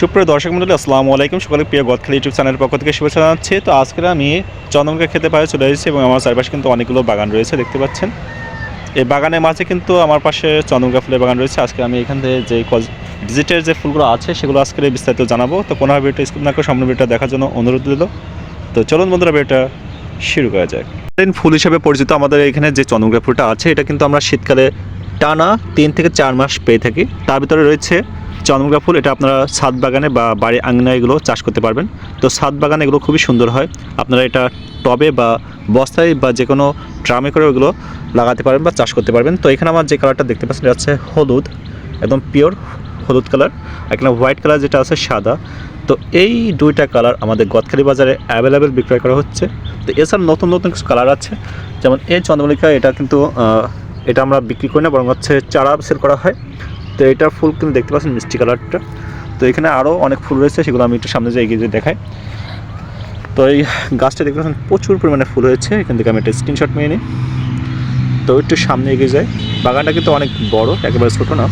সুপ্রিয় দর্শক মন্ডলী, আসসালামু আলাইকুম। সকালে প্রিয় গদখালি ইউটিউব চ্যানেলের পক্ষ থেকে শুভেচ্ছা জানাচ্ছি। তো আজকে আমি চন্দনকা খেতে পায়ে চলে এসেছি এবং আমার চারপাশে কিন্তু অনেকগুলো বাগান রয়েছে, দেখতে পাচ্ছেন। এই বাগানের মাঝে কিন্তু আমার পাশে চন্দনকা ফুলের বাগান রয়েছে। আজকে আমি এখান থেকে যে ডিজিটের যে ফুলগুলো আছে, সেগুলো আজকে বিস্তারিত জানাব। তো কোনো ভিডিওটা স্কুল না করে সম্পূর্ণ ভিডিওটা দেখার জন্য অনুরোধ দিল তো চলুন বন্ধুরা, ভিডিওটা শুরু করা যাক। ফুল হিসেবে পরিচিত আমাদের এখানে যে চন্দনকা ফুলটা আছে, এটা কিন্তু আমরা শীতকালে টানা তিন থেকে চার মাস পেয়ে থাকি। তার ভিতরে রয়েছে চন্দনকা ফুল, এটা আপনারা ছাদ বাগানে বা বাড়ি আঙিনা এগুলো চাষ করতে পারবেন। তো ছাদ বাগানে এগুলো খুবই সুন্দর হয়। আপনারা এটা টবে বা বস্তায় বা যে কোনো ড্রামে করে ওগুলো লাগাতে পারবেন বা চাষ করতে পারবেন। তো এখানে আমার যে কালারটা দেখতে পাচ্ছেন, এটা হচ্ছে হলুদ, একদম পিওর হলুদ কালার। এখানে হোয়াইট কালার যেটা আছে, সাদা। তো এই দুইটা কালার আমাদের গদখালি বাজারে অ্যাভেলেবেল বিক্রয় করা হচ্ছে। তো এছাড়া নতুন নতুন কিছু কালার আছে। যেমন এই চন্দ্রমল্লিকা, এটা কিন্তু এটা আমরা বিক্রি করি না, বরং হচ্ছে চারা সেল করা হয়। তো এটা ফুল কিন্তু দেখতে পাচ্ছেন মিষ্টি কালারটা। তো এখানে আরও অনেক ফুল রয়েছে, সেগুলো আমি একটু সামনে যাই এগিয়ে যেয়ে দেখাই। তো এই গাছটা দেখতে পাচ্ছেন প্রচুর পরিমাণে ফুল হয়েছে, এখান থেকে আমি একটা স্ক্রিনশট নিয়ে নিই। তো একটু সামনে এগিয়ে যায় বাগানটা কিন্তু অনেক বড়, একেবারে ছোটো না।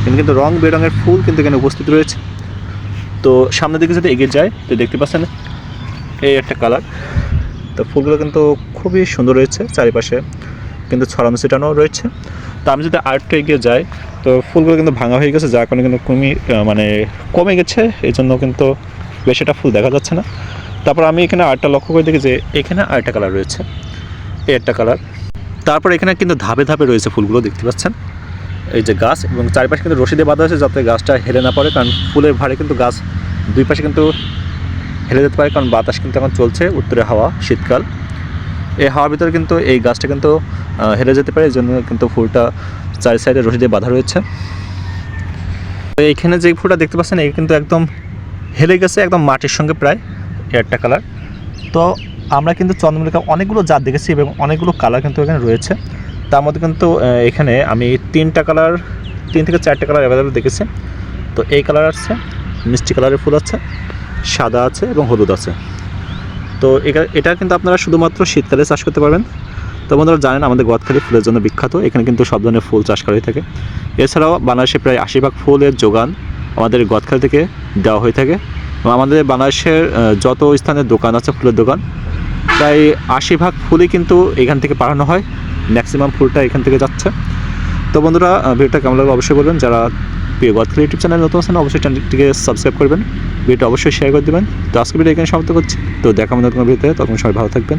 এখানে কিন্তু রং বেরঙের ফুল কিন্তু এখানে উপস্থিত রয়েছে। তো সামনের দিকে যদি এগিয়ে যায় তো দেখতে পাচ্ছেন এই একটা কালার। তো ফুলগুলো কিন্তু খুবই সুন্দর রয়েছে চারিপাশে, কিন্তু ছড়ানো ছিটানো রয়েছে। তো আমি যদি আরেকটু এগিয়ে যাই তো ফুলগুলো কিন্তু ভাঙা হয়ে গেছে, যার কারণে কিন্তু কমি মানে কমে গেছে এই জন্য কিন্তু বেশ একটা ফুল দেখা যাচ্ছে না। তারপর আমি এখানে আরেকটা লক্ষ্য করে দেখি যে এখানে আরেকটা কালার রয়েছে, এই একটা কালার। তারপর এখানে কিন্তু ধাপে ধাপে রয়েছে ফুলগুলো, দেখতে পাচ্ছেন? এই যে গাছ, এবং চারিপাশে কিন্তু রশি দিয়ে বাঁধা হয়েছে যাতে গাছটা হেলে না পড়ে, কারণ ফুলের ভারে কিন্তু গাছ দুই পাশে কিন্তু হেলে যেতে পারে, কারণ বাতাস কিন্তু এখন চলছে উত্তরে হাওয়া শীতকাল। এই হাওয়ার ভিতরে কিন্তু এই গাছটা কিন্তু হেলে যেতে পারে, এই জন্য কিন্তু ফুলটা চারি সাইডে রশি দিয়ে বাঁধা রয়েছে। তো এইখানে যে ফুলটা দেখতে পাচ্ছেন এই কিন্তু একদম হেলে গেছে, একদম মাটির সঙ্গে প্রায় একটা কালার তো আমরা কিন্তু চন্দ্রমল্লিকা অনেকগুলো জাত দেখেছি এবং অনেকগুলো কালার কিন্তু এখানে রয়েছে। তার মধ্যে কিন্তু এখানে আমি তিনটা কালার তিন থেকে চারটে কালার অ্যাভেলেবেল দেখেছি। তো এই কালার আছে, মিষ্টি কালারের ফুল আছে, সাদা আছে এবং হলুদ আছে। তো এটা এটা কিন্তু আপনারা শুধুমাত্র শীতকালে চাষ করতে পারবেন। তো বন্ধুরা জানেন আমাদের গদখালি ফুলের জন্য বিখ্যাত। এখানে কিন্তু সব ধরনের ফুল চাষ করা হয়ে থাকে। এছাড়াও বাংলাদেশে প্রায় আশি ভাগ ফুলের যোগান আমাদের গদখালি থেকে দেওয়া হয়ে থাকে। আমাদের বাংলাদেশের যত স্থানে দোকান আছে ফুলের দোকান, প্রায় আশি ভাগ ফুলই কিন্তু এখান থেকে পাঠানো হয়। ম্যাক্সিমাম ফুলটা এখান থেকে যাচ্ছে। তো বন্ধুরা ভিডিওটা কেমন লাগবে অবশ্যই বলবেন। যারা প্রিয় গদখালি ইউটিউব চ্যানেল নতুন আছেন, অবশ্যই চ্যানেলটিকে সাবস্ক্রাইব করবেন। ভিডিওটা অবশ্যই শেয়ার করে দেবেন। তো আজকে ভিডিও এখানে সমাপ্ত করছি। তো দেখা আমাদের কোনো ভিডিওতে। তখন সবাই ভালো থাকবেন।